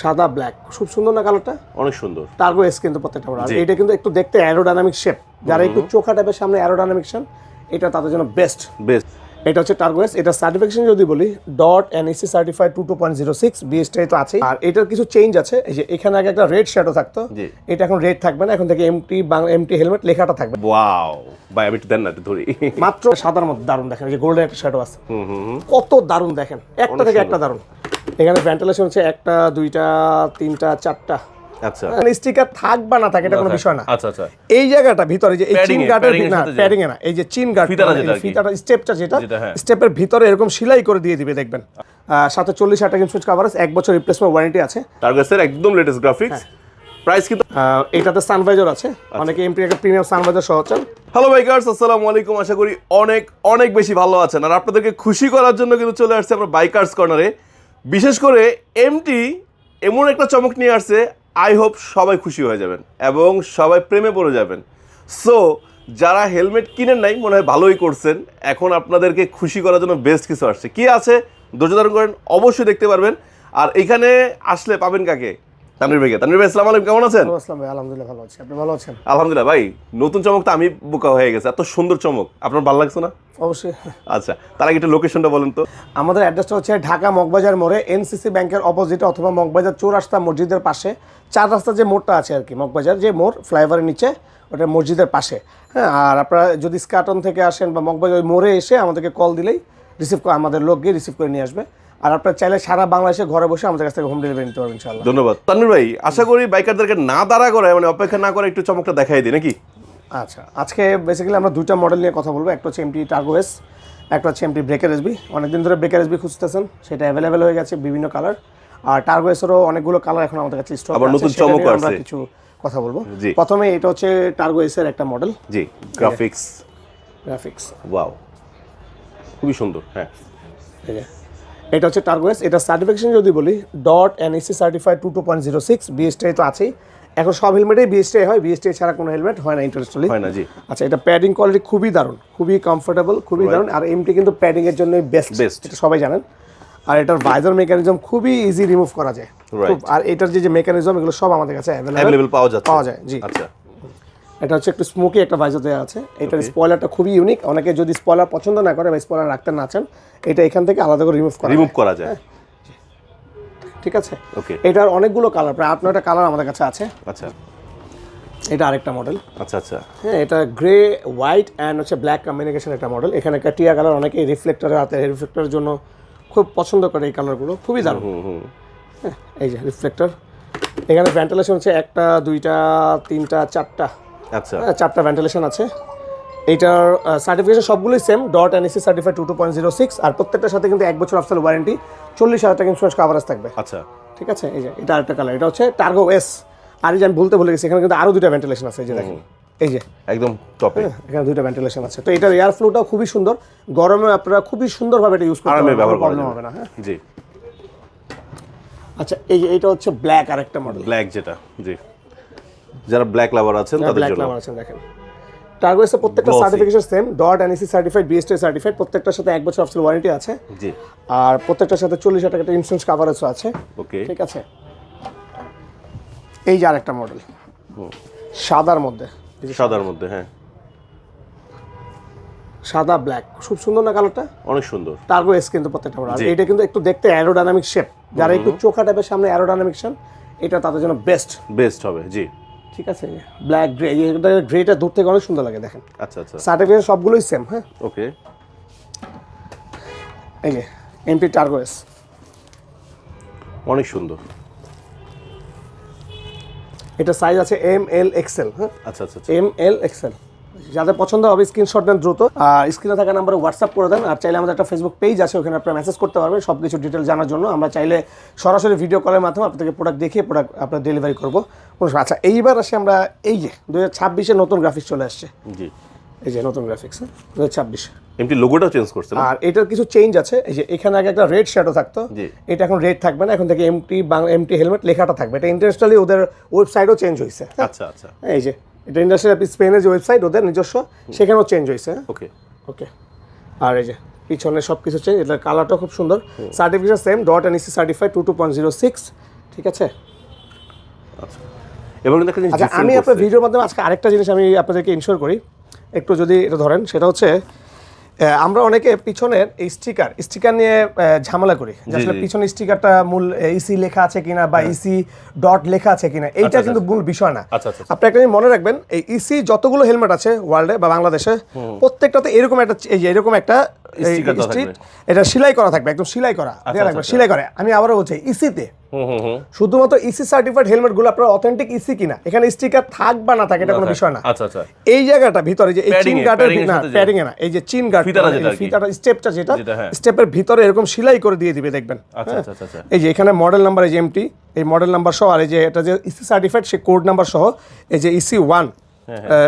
সাদা ব্ল্যাক খুব সুন্দর না কালারটা অনেক সুন্দর। টার্গো এস কিন্তু প্রত্যেকটা বড়। আর এটা কিন্তু একটু দেখতে অ্যারোডাইনামিক শেপ যারা একটু চোখা টাইপের সামনে অ্যারোডাইনামিক শেপ এটা তাদের জন্য বেস্ট বেস্ট এটা হচ্ছে টার্গো এস এটা সার্টিফিকেশন যদি বলি dot NSC certified two two point zero six BSTI তো আছে আর এটার কিছু চেঞ্জ আছে এই যে এখানে আগে একটা রেড শ্যাডো থাকতো। এটা এখন রেড থাকবে না এখন থেকে এমটি বাংলা এমটি হেলমেট লেখাটা থাকবে। ওয়াও ভাই আমি একটু দেন না ধরি। মাত্র সাদার মধ্যে দারুণ দেখেন এই যে গোল্ডেন একটা শ্যাডো আছে। হুম হুম হুম। কত দারুণ দেখেন একটা থেকে একটা দারুণ। এখানে ভেন্টিলেশন হচ্ছে একটা দুইটা তিনটা চারটা। আচ্ছা। স্টিকার থাক বা না থাকে এটা কোনো বিষয় না। আচ্ছা আচ্ছা। এই জায়গাটা ভিতরে যে এই চিন গার্ডের না প্যাডিং না এই যে চিন গার্ড ফিতাটা যেটা আর কি। ফিতাটা স্টেপটা যেটা যেটা, হ্যাঁ। স্টেপের ভিতরে এরকম সেলাই করে দিয়ে দিবে দেখবেন। সাথে চল্লিশ কাভারেজ এক বছর রিপ্লেসমেন্ট ওয়ারেন্টি আছে। টার্গেসের একদম লেটেস্ট গ্রাফিক্স প্রাইস কিন্তু এটাতে সানভাইজার আছে। অনেকে এমপি একটা প্রিমিয়াম সানভাইজার সহ চান। হ্যালো বাইকার্স আসসালামু আলাইকুম। আশা করি অনেক অনেক বেশি ভালো আছেন। আর আপনাদেরকে খুশি করার জন্য কিন্তু চলে আসছে আমরা বাইকার্স কর্নারে বিশেষ করে এমটি এমন একটা চমক নিয়ে আসছে আই হোপ সবাই খুশি হয়ে যাবেন এবং সবাই প্রেমে পড়ে যাবেন। সো যারা হেলমেট কিনেন নাই, মনে হয় ভালোই করছেন। এখন আপনাদেরকে খুশি করার জন্য বেস্ট কিছু আসছে। কি আছে? ধৈর্য ধারণ করেন, অবশ্যই দেখতে পারবেন। আর এখানে আসলে পাবেন কাকে? তানভীর ভাইকে। তানভীর ভাই আসসালামু আলাইকুম কেমন আছেন? আসসালাম ভাই আলহামদুলিল্লাহ ভালো আছি। আপনি ভালো আছেন? আলহামদুলিল্লাহ ভাই নতুন চমক তো আমি বোকা হয়ে গেছে এত সুন্দর চমক। আপনার ভালো লাগছে না? অবশ্যই। আচ্ছা তার আগে একটু লোকেশনটা বলেন তো। আমাদের অ্যাড্রেসটা হচ্ছে ঢাকা মগবাজার মোড়ে এনসিসি ব্যাংকের অপোজিটে অথবা মগবাজার চৌরাস্তা মসজিদের পাশে। চার রাস্তা যে মোড়টা আছে আর কি মগবাজার যে মোড় ফ্লাইওভারের নিচে ওটা মসজিদের পাশে। হ্যাঁ আর আপনারা যদি স্কাটন থেকে আসেন বা মগবাজার ওই মোড়ে এসে আমাদেরকে কল দিলেই রিসিভ আমাদের লোক গিয়ে রিসিভ করে নিয়ে আসবে। আর আপনারা চাইলে সারা বাংলাদেশে ঘরে বসে আমাদের কাছ থেকে হোম ডেলিভারি নিতে পারবেন ইনশাল্লাহ ধন্যবাদ। তানভীর ভাই আশা করি বাইকারদেরকে না দাঁড়া করে মানে অপেক্ষা না করে একটু চমকটা দেখাই দিই নাকি? আচ্ছা আজকে বেসিক্যালি আমরা দুইটা মডেল নিয়ে কথা বলব। একটা হচ্ছে এমটি টার্গো এস একটা হচ্ছে এমটি ব্রেকার এসবি অনেকদিন ধরে ব্রেকার এসবি খুঁজতেছেন সেটা অ্যাভেলেবেল হয়ে গেছে বিভিন্ন কালার আর টার্গো এসেরও অনেকগুলো কালার এখন আমাদের কাছে স্টক আবার নতুন চমকও আমরা কিছু কথা বলব। প্রথমে এটা হচ্ছে টার্গো এসের একটা মডেল জি গ্রাফিক্স গ্রাফিক্স ওয়াও খুবই সুন্দর হ্যাঁ। এটা হচ্ছে টার্গো এস এটা সার্টিফিকেশন যদি বলি dot NSC certified two two point zero six BSTI তো আছেই। এখন সব হেলমেটেই বিএসটাই হয় বিএসটাই ছাড়া কোনো হেলমেট হয় না ইন্টারেস্টলি হয় না জি। আচ্ছা এটা প্যাডিং কোয়ালিটি খুবই দারুণ খুবই কমফোর্টেবল খুবই দারুণ। আর এমটি কিন্তু প্যাডিং এর জন্য বেস্ট বেস্ট এটা সবাই জানেন। আর এটার ভাইজার মেকানিজম খুবই ইজি রিমুভ করা যায়। আর এটার যে যে মেকানিজম এগুলো সব আমাদের কাছে অ্যাভেলেবল পাওয়া যায় পাওয়া যায়, জি। আচ্ছা। এটা হচ্ছে একটু স্মোকি একটা ভাইজার দেওয়া আছে। এটার স্পয়লারটা খুবই ইউনিক অনেকে যদি স্পয়লার পছন্দ না করে বা স্পয়লার রাখতে না চান এটা এখান থেকে আলাদা করে রিমুভ করা রিমুভ করা যায়। ঠিক আছে? ওকে এটার অনেকগুলো কালার প্রায় আট নয়টা কালার আমাদের কাছে আছে। আচ্ছা। এটা আরেকটা মডেল আচ্ছা আচ্ছা। হ্যাঁ এটা গ্রে হোয়াইট অ্যান্ড হচ্ছে ব্ল্যাক কম্বিনেশন একটা মডেল এখানে একটা টিয়া কালার অনেকে রিফ্লেক্টরের হাতে রিফ্লেক্টরের জন্য খুব পছন্দ করে এই কালারগুলো খুবই দারুণ। হুম হুম হ্যাঁ, এই যে রিফ্লেক্টর এখানে ভেন্টিলেশন হচ্ছে একটা দুইটা তিনটা চারটা। আচ্ছা। হ্যাঁ, চারটা ভেন্টিলেশন আছে। এইটার সার্টিফিকেশন সবগুলোই same dot NAC certified two two point zero six আর প্রত্যেকটার সাথে কিন্তু এক বছর আফসাল ওয়ারেন্টি চল্লিশ হাজার টাকা ইন্স্যুরেন্স কাভারেজ থাকবে। আচ্ছা। ঠিক আছে? এই যে এটা আরেকটা কালার এটা হচ্ছে টার্গো এস আর এই যে আমি বলতে ভুলে গেছি এখানে কিন্তু আরও দুইটা ভেন্টিলেশন আছে এই যে দেখেন। এই যে। একদম টপে এখানে দুইটা ভেন্টিলেশন আছে। তো এটার এয়ার ফ্লোটাও খুবই সুন্দর। গরমে আপনারা খুবই সুন্দরভাবে এটা ইউজ করতে পারবেন প্রবলেম হবে না হ্যাঁ। জি। আচ্ছা এই যে এটা হচ্ছে ব্ল্যাক আরেকটা মডেল ব্ল্যাক যেটা জি। যারা ব্ল্যাক লাভার আছেন তাদের ব্ল্যাক জন্য। কালার আছে দেখেন। টার্গোসের প্রত্যেকটা certification same dot NAC certified BST certified প্রত্যেকটার সাথে এক বছর অফিসিয়াল ওয়ারেন্টি আছে। জি। আর প্রত্যেকটার সাথে চল্লিশ হাজার টাকা ইন্স্যুরেন্স কাভারেজও আছে। ওকে ঠিক আছে? এই যে আরেকটা মডেল সাদার মধ্যে। সাদার মধ্যে হ্যাঁ। সাদা ব্ল্যাক খুব সুন্দর না কালারটা? অনেক সুন্দর। টার্গো এস কিন্তু প্রত্যেকটা জি। এটা কিন্তু একটু দেখতে অ্যারোডাইনামিক শেপ যারা একটু চোখা টাইপের সামনে অ্যারোডাইনামিক চান এটা তাদের জন্য বেস্ট বেস্ট হবে জি। ঠিক আছে? ব্ল্যাক গ্রে এটা গ্রেটা ধরতে থেকে অনেক সুন্দর লাগে দেখেন। আচ্ছা আচ্ছা। সার্টিফিকেট সবগুলোই সেম হ্যাঁ? ওকে এই যে এমপি টার্গো এস অনেক সুন্দর। এটা সাইজ আছে এম এল এক্সেল হ্যাঁ? আচ্ছা আচ্ছা আচ্ছা। এম এল এক্সেল যাদের পছন্দ হবে স্ক্রিনশট দেন দ্রুত। আর স্ক্রিনে থাকা নাম্বারে হোয়াটসঅ্যাপ করে দেন আর চাইলে আমাদের একটা ফেসবুক পেজ আছে ওখানে আপনারা মেসেজ করতে পারবেন সব কিছু ডিটেল জানার জন্য। আমরা চাইলে সরাসরি ভিডিও কলের মাধ্যমে আপনাদেরকে প্রোডাক্ট দেখিয়ে প্রোডাক্ট আপনার ডেলিভারি করব। আচ্ছা এইবার আসি আমরা এই যে দু হাজার ছাব্বিশে নতুন গ্রাফিক্স চলে আসছে। জি। এই যে নতুন গ্রাফিক্স দু হাজার ছাব্বিশে। এমটি লোগোটাও চেঞ্জ করছে আর এটার কিছু চেঞ্জ আছে। এই যে এখানে আগে একটা রেড শ্যাডো থাকতো। এটা এখন রেড থাকবে না এখন থেকে এমটি এমটি হেলমেট লেখাটা থাকবে। এটা ইন্টারন্যাশনালি ওদের ওয়েবসাইটও চেঞ্জ হয়েছে হ্যাঁ? আচ্ছা আচ্ছা। এই যে এটা ইন্ডাস্ট্রিয়াল স্পেনের যে ওয়েবসাইট ওদের নিজস্ব সেখানেও চেঞ্জ হয়েছে। ওকে ওকে আর এই যে পিছনে সব কিছু চেঞ্জ এটার কালারটা খুব সুন্দর। Certificate same dot NAC certify two two point zero six ঠিক আছে? আচ্ছা। এবং কিন্তু আচ্ছা আমি আপনার ভিডিওর মাধ্যমে আজকে আরেকটা জিনিস আমি আপনাদেরকে ইনশোর করি। একটু যদি এটা ধরেন সেটা হচ্ছে আমরা অনেকে পিছনের এই স্টিকার স্টিকার নিয়ে ঝামেলা করি আসলে পিছনে স্টিকারটা মূল ইসি লেখা আছে কিনা বা ইসি ডট লেখা আছে কিনা এইটা কিন্তু মূল বিষয় না। আচ্ছা, আচ্ছা, আচ্ছা। আপনি একটা জিনিস মনে রাখবেন এই ইসি যতগুলো হেলমেট আছে ওয়ার্ল্ডে বা বাংলাদেশে প্রত্যেকটাতে এরকম একটা এই যে এরকম একটা এটা সেলাই করা থাকবে একদম সেলাই করা দেওয়া থাকবে আচ্ছা, সেলাই করে। আমি আবারও বলছি ইসিতে। শুধুমাত্র ইসি সার্টিফাইড হেলমেটগুলো আপনার অথেন্টিক ইসি কিনা এখানে স্টিকার থাক বা না থাকে এটা কোনো বিষয় না। আচ্ছা আচ্ছা। এই জায়গাটা ভিতরে যে এই চিন গার্ডের না প্যাডিং এ না এই যে চিন গার্ড ফিতাটা স্টেপটা যেটা যেটা, হ্যাঁ। স্টেপের ভিতরে এরকম সেলাই করে দিয়ে দিবে দেখবেন। আচ্ছা হ্যাঁ? আচ্ছা আচ্ছা আচ্ছা। এই যে এখানে মডেল নাম্বার এই যে এমটি এই মডেল নাম্বার সহ আর এই যে এটা যে ইসি সার্টিফাইড সে কোড নাম্বার সহ এই যে ইসি ওয়ান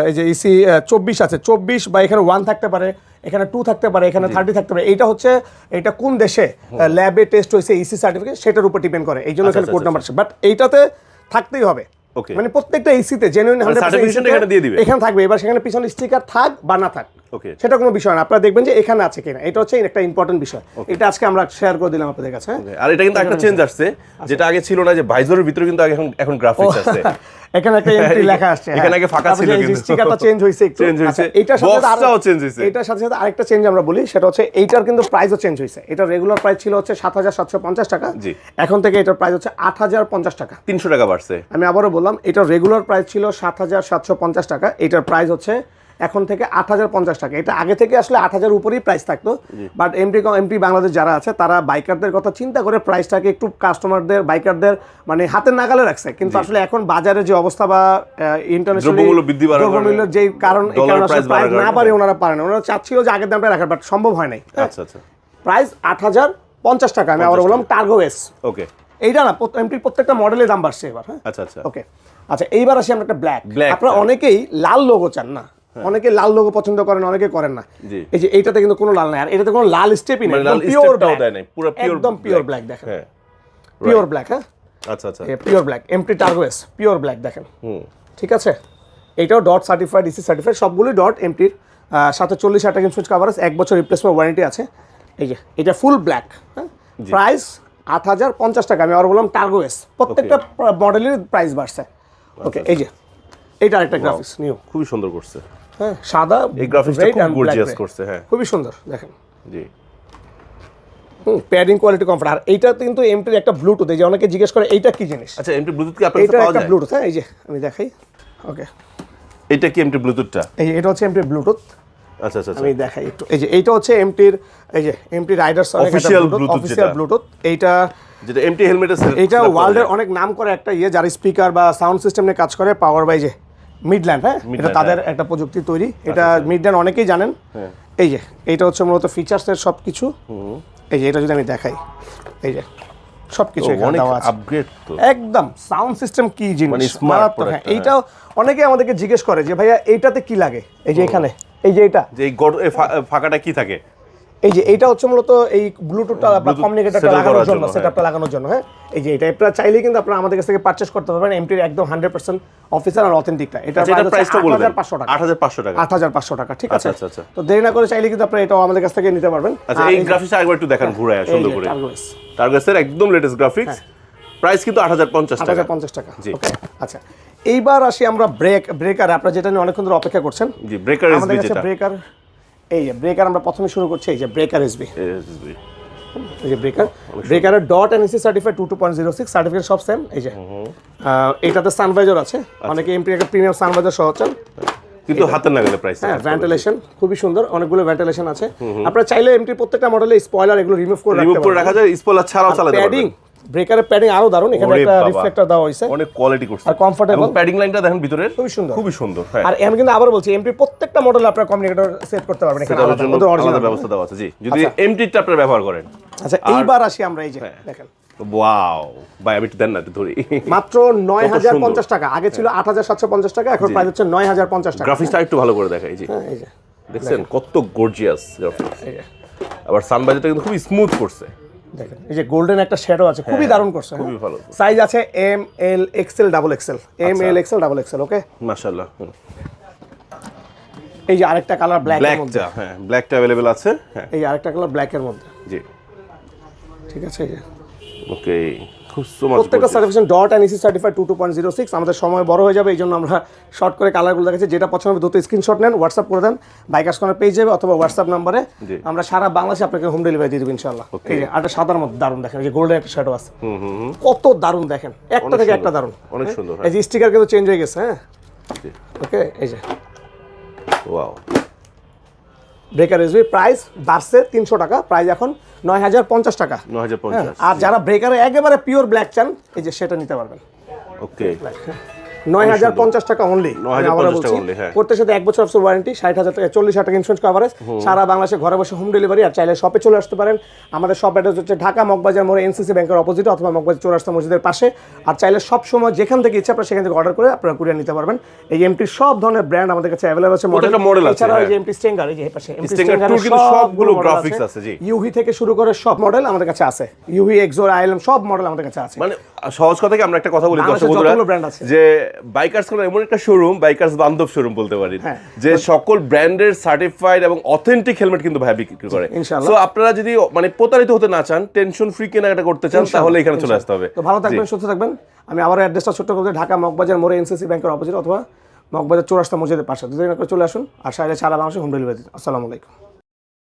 এই যে ইসি চব্বিশ আছে। চব্বিশ বা এখানে ওয়ান থাকতে পারে এখানে টু থাকতে পারে এখানে থার্টি থাকতে পারে। এটা হচ্ছে এটা কোন দেশে? ল্যাবে টেস্ট হয়েছে ইসি সার্টিফিকেট সেটার উপর ডিপেন্ড করে। এই জন্য আচ্ছা, এখানে কোড নাম্বার আছে। বাট এইটাতে থাকতেই হবে। মানে প্রত্যেকটা ইসিতে জেনুইন হান্ড্রেড এখানে দিয়ে দিবে? এখানে থাকবে। এবার সেখানে পিছনে স্টিকার থাক বা না থাক। সেটা কোনো বিষয় না। আপনারা দেখবেন যে এখানে আছে কিনা। এটা হচ্ছে একটা ইম্পর্টেন্ট বিষয়। এটা আজকে আমরা শেয়ার করে দিলাম আপনাদের কাছে। হ্যাঁ? আর এটা কিন্তু একটা চেঞ্জ আসছে যেটা আগে ছিল না যে ভাইজরের ভিতরে কিন্তু আগে এখন এখন গ্রাফিক্স আসছে। এখানে একটা এন্ট্রি লেখা আসছে এখানে আগে ফাঁকা ছিল কিন্তু। স্টিকারটা চেঞ্জ হয়েছে একটু। হয়েছে। আচ্ছা, এইটার সাথে আরো- change হয়েছে। এটার সাথে সাথে আরেকটা চেঞ্জ আমরা বলি। সেটা হচ্ছে এইটার কিন্তু প্রাইসও চেঞ্জ হয়েছে। এটা রেগুলার প্রাইস ছিল হচ্ছে সাত হাজার সাতশো পঞ্চাশ টাকা। জি। এখন থেকে এটার প্রাইস হচ্ছে আট হাজার পঞ্চাশ টাকা। তিনশো টাকা বাড়ছে। আমি আবারও বললাম এটার রেগুলার প্রাইস ছিল সাত হাজার সাতশো পঞ্চাশ টাকা। এটার প্রাইস হচ্ছে এখন থেকে আট হাজার পঞ্চাশ টাকা। এটা আগে থেকে আসলে আট হাজার উপরেই প্রাইস থাকতো। বাট এমপি এমপি বাংলাদেশ যারা আছে তারা বাইকারদের কথা চিন্তা করে প্রাইসটাকে একটু কাস্টমারদের বাইকারদের মানে হাতের নাগালে রাখছে। কিন্তু আসলে এখন বাজারে যে অবস্থা বা ইন্টারন্যাশনাল বাড়ার কারণে, প্রাইস না পারে ওনারা পারে না। ওনারা চাচ্ছিল যে আগের দামটা রাখার বাট সম্ভব হয় নাই। আচ্ছা আচ্ছা। প্রাইস আট হাজার পঞ্চাশ টাকা আমি আবার বললাম টার্গো এস ওকে এইটা না এমটির প্রত্যেকটা মডেলের দাম বাড়ছে এবার হ্যাঁ? আচ্ছা আচ্ছা। ওকে আচ্ছা এইবার আসি আমরা একটা ব্ল্যাক আপনারা অনেকেই লাল লোগো চান না? অনেকে লাল লোগো পছন্দ করেন অনেকে করেন না। এই যে এইটাতে কিন্তু কোনো লাল নাই আর এটাতে কোনো লাল স্টেপই নেই মানে লাল পিওর দেয় নাই পুরো পিওর একদম পিওর ব্ল্যাক দেখেন। হ্যাঁ। পিওর ব্ল্যাক হ্যাঁ? আচ্ছা আচ্ছা। পিওর ব্ল্যাক এমটি টার্গোয়েস পিওর ব্ল্যাক দেখেন। হুম। ঠিক আছে? এটাও ডট সার্টিফাইড ইসি সার্টিফাইড সবগুলোই ডট এমটির সাথে চল্লিশ হাজার টাকা ইন্স্যুরেন্স কাভারেজ এক বছর রিপ্লেসমেন্ট ওয়ারেন্টি আছে। এই যে এটা ফুল ব্ল্যাক হ্যাঁ? প্রাইস আট হাজার পঞ্চাশ টাকা আমি আর বললাম টার্গোয়েস প্রত্যেকটা মডেলের প্রাইস বাড়ছে। ওকে এই যে এইটা আরেকটা গ্রাফিক্স নিউ খুবই সুন্দর করছে। হ্যাঁ সাদা এই গ্রাফিক্সটা খুব গর্জিয়াস করছে হ্যাঁ। খুবই সুন্দর দেখেন। জি। প্যাডিং কোয়ালিটি কমফর্ট আর এইটা কিন্তু এমটির একটা ব্লুটুথ এই যে অনেকে জিজ্ঞেস করে এইটা কি জিনিস? আচ্ছা এমটি ব্লুটুথ কি আপনার একটা যায়? ব্লুটুথ হ্যাঁ এই যে আমি দেখাই। ওকে এটা কি এমটি ব্লুটুথটা এই এটা হচ্ছে এমটির ব্লুটুথ আচ্ছা আচ্ছা আচ্ছা। আমি দেখাই একটু। এই যে এইটা হচ্ছে এমটির এই যে MT riders Official Bluetooth official bluetooth এইটা যেটা এমটি হেলমেটের এইটা ওয়ার্ল্ডের অনেক নাম করে একটা ইয়ে যারা স্পিকার বা সাউন্ড সিস্টেম নিয়ে কাজ করে পাওয়ার বাই যে মিডল্যান্ড হ্যাঁ? এটা তাদের হ্যাঁ। একটা প্রযুক্তি তৈরি। এটা মিডল্যান্ড অনেকেই জানেন। হ্যাঁ। এই যে এইটা হচ্ছে মূলত ফিচার্সের সব কিছু এই যে এটা যদি আমি দেখাই। এই যে সব কিছু আপগ্রেড একদম সাউন্ড সিস্টেম কি মানে জিনিস মারাত্মক product, হ্যাঁ। হ্যাঁ। এইটাও অনেকে আমাদেরকে জিজ্ঞেস করে যে ভাইয়া এইটাতে কি লাগে? এই যে এখানে। এই যে এটা। যে ফাঁকাটা কি থাকে? এই যে এটা হচ্ছে মূলত এই ব্লুটুথটা Bluetooth কমিউনিকেটরটা লাগানোর জন্য সেটআপটা লাগানোর জন্য হ্যাঁ? এই যে এটা আপনারা চাইলেই কিন্তু আপনারা আমাদের কাছ থেকে পারচেজ করতে পারবেন। এমটির একদম হান্ড্রেড পার্সেন্ট অফিসিয়াল আর অথেন্টিকটা এটা আচ্ছা প্রাইসটা বলে পাঁচশো টাকা। আট হাজার পাঁচশো টাকা। আট হাজার পাঁচশো টাকা ঠিক আছে? আচ্ছা, আচ্ছা, আচ্ছা। তো দেরি না করে চাইলে কিন্তু আপনারা এটাও আমাদের কাছ থেকে নিতে পারবেন। আচ্ছা এই গ্রাফিক্সটা একবার একটু দেখান ঘুরে এই সুন্দর করে। টার্গেসের একদম লেটেস্ট গ্রাফিক্স প্রাইস কিন্তু আট হাজার পঞ্চাশ আট টাকা হাজার পঞ্চাশ টাকা জি। ওকে আচ্ছা এইবার আসি আমরা ব্রেক ব্রেকার আপনারা যেটা নিয়ে অনেকক্ষণ ধরে অপেক্ষা করছেন। জি ব্রেকার আমাদের কাছে ব্রেকার এই যে ব্রেকার আমরা প্রথমে শুরু করছি এই যে ব্রেকার এসবি এসবি এই যে breaker ব্রেকারের dot NAC certified two two point zero six certificate সব সেম এই যে। এটাতে সানভাইজার আছে। অনেকে এমপি একটা প্রিমিয়াম সানভাইজার সহ চান। কিন্তু হাতের নাগালে প্রাইস হ্যাঁ ভেন্টিলেশন খুবই সুন্দর অনেকগুলো ভেন্টিলেশন আছে। আপনারা চাইলে এমটি প্রত্যেকটা মডেলে স্পয়লার এগুলো রিমুভ করে রিমুভ করে রাখা যায় স্পলার ছাড়াও চালাতে প্যাডিং ব্রেকারের প্যাডিং আরও দারুণ এখানে একটা রিফ্লেক্টর দেওয়া হয়েছে। অনেক কোয়ালিটি করছে। আর। এবং প্যাডিং লাইনটা দেখেন ভিতরে খুবই সুন্দর। খুবই সুন্দর হ্যাঁ। আর আমি কিন্তু আবার বলছি এমপি প্রত্যেকটা মডেলে আপনারা কমিউনিকেটর সেট করতে পারবেন এখানে আলাদা, ব্যবস্থা দেওয়া আছে জি। যদি এমটিটা আপনারা ব্যবহার করেন। আচ্ছা এইবার আসি আমরা এই যে হ্যাঁ। দেখেন। ওয়াও ভাই আমি একটু দেন না ধরি। মাত্র নয় হাজার পঞ্চাশ টাকা। আগে ছিল আট হাজার সাতশো পঞ্চাশ টাকা এখন প্রাইস হচ্ছে নয় হাজার পঞ্চাশ টাকা। গ্রাফিক্সটা একটু ভালো করে দেখাই জি। হ্যাঁ, দেখছেন কত গর্জিয়াস গ্রাফিক্স আবার সানবাইজারটা কিন্তু খুবই স্মুথ করছে। দেখেন এই যে গোল্ডেন একটা শ্যাডো আছে খুবই দারুণ করছে হ্যাঁ, খুবই ভালো। সাইজ আছে M L XL double XL M. L XL double XL okay মাশাআল্লাহ। এই যে আরেকটা কালার ব্ল্যাক এর মধ্যে। হ্যাঁ ব্ল্যাকটা অ্যাভেলেবেল আছে হ্যাঁ। এই আরেকটা কালার ব্ল্যাক এর মধ্যে। জি। ঠিক আছে এই যে। ওকে খুব so প্রত্যেকটা certification dot EC certified two two point zero six আমাদের সময় বড় হয়ে যাবে এই জন্য আমরা শর্ট করে কালারগুলো দেখাচ্ছি। যেটা পছন্দ হবে দ্রুত স্ক্রিনশট নেন হোয়াটসঅ্যাপ করে দেন বাইকার্স কর্নার পেয়ে যাবে অথবা হোয়াটসঅ্যাপ নাম্বারে আমরা সারা বাংলাদেশে আপনাকে হোম ডেলিভারি দিয়ে দেবো ইনশাল্লাহ এই যে একটা সাদার মধ্যে দারুণ দেখেন যে গোল্ডেন একটা শার্টও আছে। কত দারুণ দেখেন একটা থেকে একটা দারুণ। অনেক সুন্দর, হ্যাঁ। এই যে স্টিকার কিন্তু চেঞ্জ হয়ে গেছে হ্যাঁ? ওকে এই যে। ওয়াও ব্রেকার এসবি প্রাইস বাড়ছে তিনশো টাকা প্রাইস এখন নয় হাজার পঞ্চাশ টাকা। নয় হাজার হ্যাঁ, আর যারা ব্রেকারে একেবারে পিওর ব্ল্যাক চান এই যে সেটা নিতে পারবেন। ওকে নয় হাজার পঞ্চাশ টাকা অনলি 9,050 টাকা হ্যাঁ। প্রত্যেক সাথে এক বছর অফসর ওয়ারেন্টি ষাট হাজার টাকা চল্লিশ হাজার টাকা ইন্স্যুরেন্স কভারেজ সারা বাংলাদেশে ঘরে বসে হোম ডেলিভারি আর চাইলে শপে চলে আসতে পারেন। আমাদের শপ অ্যাড্রেস হচ্ছে ঢাকা মগবাজার মোড়ে এনসিসি ব্যাংকের অপোজিট অথবা মগবাজার চৌরাস্তা মসজিদের পাশে। আর চাইলে সব সময় যেখান থেকে ইচ্ছা আপনারা সেখান থেকে অর্ডার করে আপনারা কুরিয়ার নিতে পারবেন। এই এমটির সব ধরনের ব্র্যান্ড আমাদের কাছে অ্যাভেলেবল আছে প্রত্যেকটা model আছে, এছাড়াও এই যে হ্যাঁ। এমটি স্টেঙ্গার এই যে পাশে এমটি কিন্তু সবগুলো graphics আছে, জি। ইউভি থেকে শুরু করে সব মডেল আমাদের কাছে আছে। ইউভি এক্সোর আইএলএম সব মডেল আমাদের কাছে আছে। মানে সহজ কথাকে আমরা একটা কথা বলি দর্শক বন্ধুরা। যে বাইকার্স কোন এমন একটা শোরুম বাইকার্স বান্ধব শোরুম বলতে পারি হ্যাঁ। যে সকল ব্র্যান্ডের সার্টিফাইড এবং অথেন্টিক হেলমেট কিন্তু ভাই বিক্রি করে। ইনশাআল্লাহ। সো আপনারা যদি মানে প্রতারিত হতে না চান টেনশন ফ্রি কেনাকাটা করতে চান তাহলে এখানে চলে আসতে হবে। তো ভালো থাকবেন সুস্থ থাকবেন। আমি আবার অ্যাড্রেসটা ছোট্ট করে ঢাকা মগবাজার মোড়ে এনসিসি ব্যাংকের অপোজিট অথবা মগবাজার চৌরাস্তা মসজিদের পাশে। দুদিন করে চলে আসুন আর সাইডে সারা বাংলাদেশে হোম ডেলিভারি আসসালামু আলাইকুম।